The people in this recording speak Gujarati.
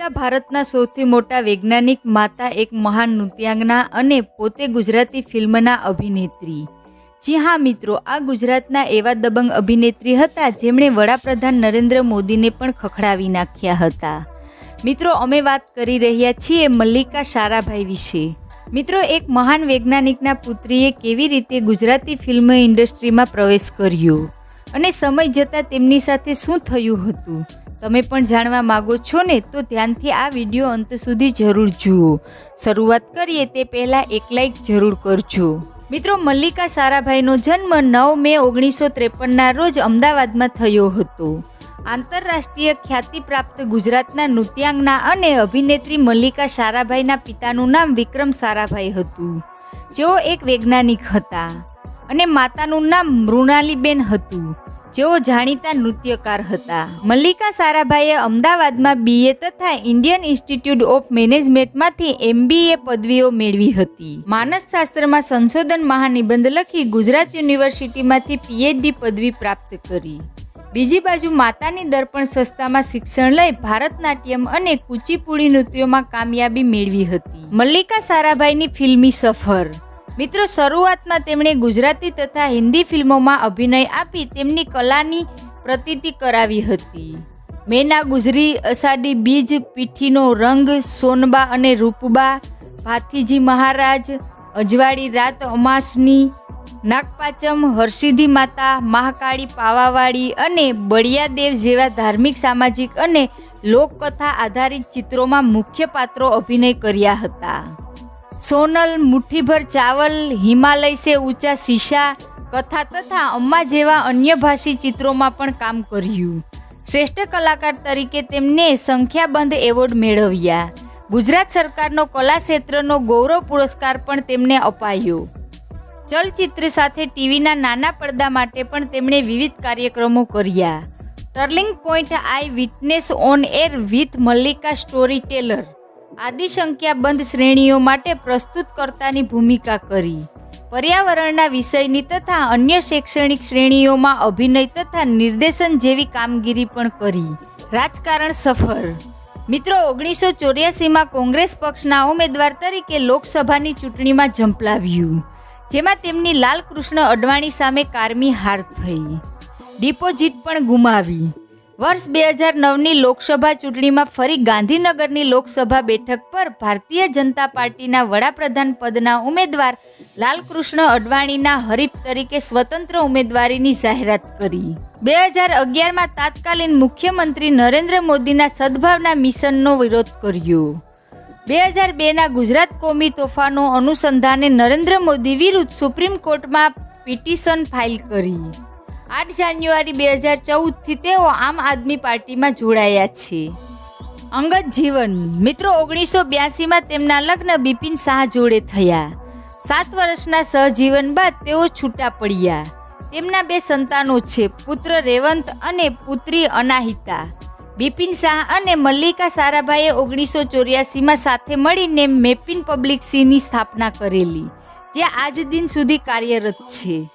પિતા ભારતના સૌથી મોટા વૈજ્ઞાનિક માતા એક મહાન નૃત્યાંગના અને પોતે ગુજરાતી ફિલ્મના અભિનેત્રી. જી હા મિત્રો, આ ગુજરાતના એવા દબંગ અભિનેત્રી હતા જેમણે વડાપ્રધાન નરેન્દ્ર મોદીને પણ ખખડાવી નાખ્યા હતા. મિત્રો, અમે વાત કરી રહ્યા છીએ મલ્લિકા સારાભાઈ વિશે. મિત્રો, એક મહાન વૈજ્ઞાનિકના પુત્રીએ કેવી રીતે ગુજરાતી ફિલ્મ ઇન્ડસ્ટ્રીમાં પ્રવેશ કર્યો અને સમય જતાં તેમની સાથે શું થયું હતું? તમે પણ જાણવા માગો છો ને, તો ધ્યાનથી આ વીડિયો અંત સુધી જરૂર જુઓ. શરૂઆત કરીએ તે પહેલાં એક લાઈક જરૂર કરજો. મિત્રો, મલ્લિકા સારાભાઈનો જન્મ નવ મે ઓગણીસો ત્રેપનના રોજ અમદાવાદમાં થયો હતો. આંતરરાષ્ટ્રીય ખ્યાતિ પ્રાપ્ત ગુજરાતના નૃત્યાંગના અને અભિનેત્રી મલ્લિકા સારાભાઈના પિતાનું નામ વિક્રમ સારાભાઈ હતું. જેઓ એક વૈજ્ઞાનિક હતા અને માતાનું નામ મૃણાલીબેન હતું. જેઓ જાણીતા નૃત્યકાર હતા. મલ્લિકા સારાભાઈએ અમદાવાદમાં બીએ તથા ઇન્ડિયન ઇન્સ્ટિટ્યૂટ ઓફ મેનેજમેન્ટમાંથી એમબીએ પદવીઓ મેળવી હતી. માનસશાસ્ત્રમાં સંશોધન મહાનિબંધ લખી ગુજરાત યુનિવર્સિટીમાંથી પીએચડી પદવી પ્રાપ્ત કરી. બીજી બાજુ માતાની દર્પણ સંસ્થામાં શિક્ષણ લઈ ભારતનાટ્યમ અને કુચીપુડી નૃત્યોમાં કામયાબી મેળવી હતી. મલ્લિકા સારાભાઈની ફિલ્મી સફર. મિત્રો, શરૂઆતમાં તેમણે ગુજરાતી તથા હિન્દી ફિલ્મોમાં અભિનય આપી તેમની કલાની પ્રતીતિ કરાવી હતી. મેના ગુજરી, અષાઢી બીજ, પીઠીનો રંગ, સોનબા અને રૂપબા, ભાથીજી મહારાજ, અજવાળી રાત અમાસની, નાગપાચમ, હરસિદ્ધિ માતા, મહાકાળી પાવાવાળી અને બળિયાદેવ જેવા ધાર્મિક, સામાજિક અને લોકકથા આધારિત ચિત્રોમાં મુખ્ય પાત્રો અભિનય કર્યા હતા. સોનલ મુઠ્ઠીભર ચાવલ, હિમાલય સે ઊંચા શીશા, કથા તથા અમ્મા જેવા અન્ય ભાષી ચિત્રોમાં પણ કામ કર્યું. શ્રેષ્ઠ કલાકાર તરીકે તેમને સંખ્યાબંધ એવોર્ડ મેળવ્યા. ગુજરાત સરકારનો કલા ક્ષેત્રનો ગૌરવ પુરસ્કાર પણ તેમને અપાયો. ચલચિત્ર સાથે ટીવીના નાના પડદા માટે પણ તેમણે વિવિધ કાર્યક્રમો કર્યા. Turning point eyewitness on air with Mallika story teller. આદિ સંખ્યાબંધ શ્રેણીઓ માટે પ્રસ્તુતકર્તાની ભૂમિકા કરી. પર્યાવરણના વિષયની તથા અન્ય શૈક્ષણિક શ્રેણીઓમાં અભિનય તથા નિર્દેશન જેવી કામગીરી પણ કરી. રાજકારણ સફર મિત્રો, ઓગણીસો ચોર્યાસીમાં કોંગ્રેસ પક્ષના ઉમેદવાર તરીકે લોકસભાની ચૂંટણીમાં ઝંપલાવ્યું, જેમાં તેમની લાલકૃષ્ણ અડવાણી સામે કારમી હાર થઈ. ડિપોઝિટ પણ ગુમાવી. વર્ષ બે હજાર નવની લોકસભા ચૂંટણીમાં ફરી ગાંધીનગરની લોકસભા બેઠક પર ભારતીય જનતા પાર્ટીના વડાપ્રધાન પદના ઉમેદવાર લાલકૃષ્ણ અડવાણીના હરીફ તરીકે સ્વતંત્ર ઉમેદવારીની જાહેરાત કરી. બે હજાર અગિયારમાં તાત્કાલીન મુખ્યમંત્રી નરેન્દ્ર મોદીના સદભાવના મિશનનો વિરોધ કર્યો. બે હજાર બેના ગુજરાત કોમી તોફાનો અનુસંધાને નરેન્દ્ર મોદી વિરુદ્ધ સુપ્રીમ કોર્ટમાં પિટિશન ફાઇલ કરી. આઠ જાન્યુઆરી બે હજાર ચૌદથી તેઓ આમ આદમી પાર્ટીમાં જોડાયા છે. અંગત જીવન. મિત્રો, ઓગણીસો બ્યાસીમાં તેમના લગ્ન બિપિન શાહ જોડે થયા. સાત વર્ષના સહજીવન બાદ તેઓ છૂટા પડ્યા. તેમના બે સંતાનો છે, પુત્ર રેવંત અને પુત્રી અનાહિતા. બિપિન શાહ અને મલ્લિકા સારાભાઈએ ઓગણીસો ચોર્યાસીમાં સાથે મળીને મેપિન પબ્લિક સીની સ્થાપના કરેલી, જે આજ દિન સુધી કાર્યરત છે.